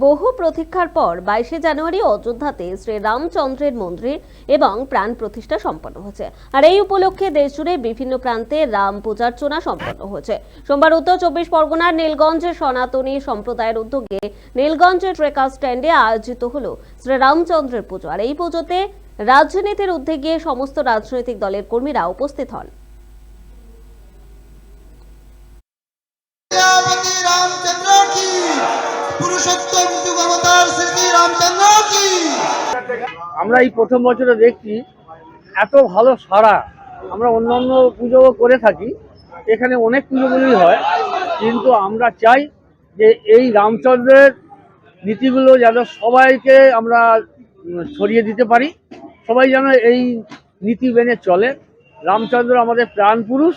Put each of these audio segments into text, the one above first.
বহু প্রতীক্ষার পর বাইশে জানুয়ারি অযোধ্যাতে শ্রী রামচন্দ্রের মন্দির এবং প্রাণ প্রতিষ্ঠা সম্পন্ন হয়েছে। আর এই উপলক্ষে দেশজুড়ে বিভিন্ন প্রান্তে রাম পূজার্চনা সম্পন্ন হয়েছে। সোমবার উত্তর চব্বিশ পরগনার নীলগঞ্জের সনাতনী সম্প্রদায়ের উদ্যোগে নীলগঞ্জের ট্রেকার স্ট্যান্ডে আয়োজিত হল শ্রী রামচন্দ্রের পুজো। আর এই পুজোতে রাজনীতির উদ্যোগে সমস্ত রাজনৈতিক দলের কর্মীরা উপস্থিত হন। আমরা এই প্রথম বছরে দেখছি এত ভালো সারা। আমরা অন্যান্য পুজোও করে থাকি, এখানে অনেক পুজোগুলি হয়। কিন্তু আমরা চাই যে এই রামচন্দ্রের নীতিগুলো যেন সবাইকে আমরা ছড়িয়ে দিতে পারি। সবাই যেন এই নীতি মেনে চলে। রামচন্দ্র আমাদের প্রাণ পুরুষ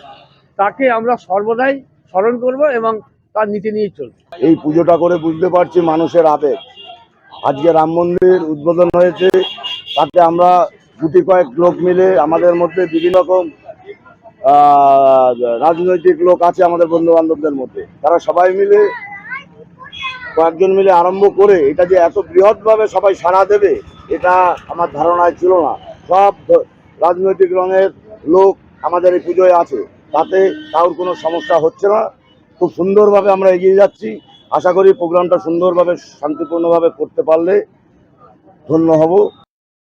তাকে আমরা সর্বদাই স্মরণ করব এবং তার নীতি নিয়ে চলব এই পুজোটা করে বুঝতে পারছি মানুষের আবেগ। আজকে রাম মন্দির উদ্বোধন হয়েছে, তাতে আমরা গুটি কয়েক লোক মিলে আমাদের মধ্যে বিভিন্ন রকম রাজনৈতিক লোক আছে আমাদের বন্ধু বান্ধবদের মধ্যে। তারা সবাই মিলে, কয়েকজন মিলে আরম্ভ করে, এটা যে এত বৃহৎভাবে সবাই সাড়া দেবে, এটা আমার ধারণায় ছিল না। সব রাজনৈতিক রঙের লোক আমাদের এই পুজোয় আছে, তাতে কারোর কোনো সমস্যা হচ্ছে না। খুব সুন্দরভাবে আমরা এগিয়ে যাচ্ছি। আশা করি প্রোগ্রামটা সুন্দরভাবে শান্তিপূর্ণভাবে করতে পারলে ধন্য হব।